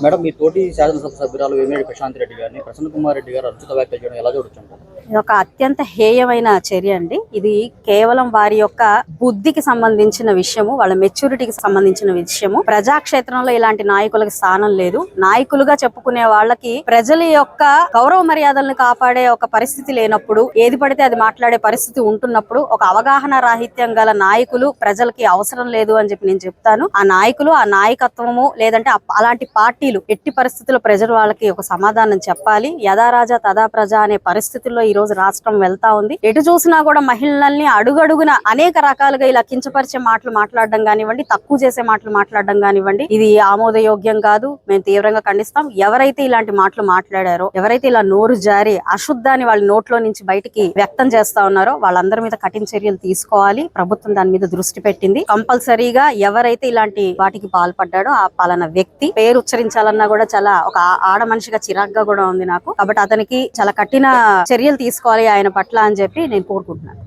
Madam మీ తోటి శాసనసభ సభ్యురాలు వేమిరెడ్డి ప్రశాంత్ రెడ్డి గారిని ప్రసన్న కుమార్ రెడ్డి గారు అనుచిత వ్యాఖ్యలు చేయడం ఎలా చూడొచ్చు ఇది ఒక అత్యంత హేయమైన చర్య అండి. ఇది కేవలం వారి యొక్క బుద్ధికి సంబంధించిన విషయము వాళ్ళ మెచ్యూరిటీకి సంబంధించిన విషయము. ప్రజాక్షేత్రంలో ఇలాంటి నాయకులకు స్థానం లేదు. నాయకులుగా చెప్పుకునే వాళ్ళకి ప్రజల యొక్క గౌరవ మర్యాదలను కాపాడే ఒక పరిస్థితి లేనప్పుడు ఏది పడితే అది మాట్లాడే పరిస్థితి ఉంటున్నప్పుడు ఒక అవగాహన రాహిత్యం గల నాయకులు ప్రజలకి అవసరం లేదు అని చెప్పి నేను చెప్తాను. ఆ నాయకులు ఆ నాయకత్వము లేదంటే అలాంటి పార్టీలు ఎట్టి పరిస్థితుల్లో ప్రజలు వాళ్ళకి ఒక సమాధానం చెప్పాలి. యథారాజా తదా ప్రజ అనే పరిస్థితుల్లో ఈ రోజు రాష్ట్రం వెళ్తా ఉంది. ఎటు చూసినా కూడా మహిళల్ని అడుగడుగున అనేక రకాలుగా ఇలా కించపరిచే మాటలు మాట్లాడడం కానివ్వండి తక్కువ చేసే మాటలు మాట్లాడడం కానివ్వండి. ఇది ఆమోదయోగ్యం కాదు. మేము తీవ్రంగా ఖండిస్తాం. ఎవరైతే ఇలాంటి మాటలు మాట్లాడారో ఎవరైతే ఇలా నోరు జారి అశుద్ధాన్ని వాళ్ళ నోట్లో నుంచి బయటికి వ్యక్తం చేస్తా ఉన్నారో వాళ్ళందరి మీద కఠిన చర్యలు తీసుకోవాలి. ప్రభుత్వం దాని మీద దృష్టి పెట్టింది. కంపల్సరీగా ఎవరైతే ఇలాంటి వాటికి పాల్పడ్డాడో ఆ పాలన వ్యక్తి పేరు ఉచ్చరించాలన్నా కూడా చాలా ఒక ఆడ మనిషిగా చిరాగ్గా కూడా ఉంది నాకు. కాబట్టి అతనికి చాలా కఠిన చర్యలు తీసుకోవాలి ఆయన పట్ల అని చెప్పి నేను కోరుకుంటున్నాను.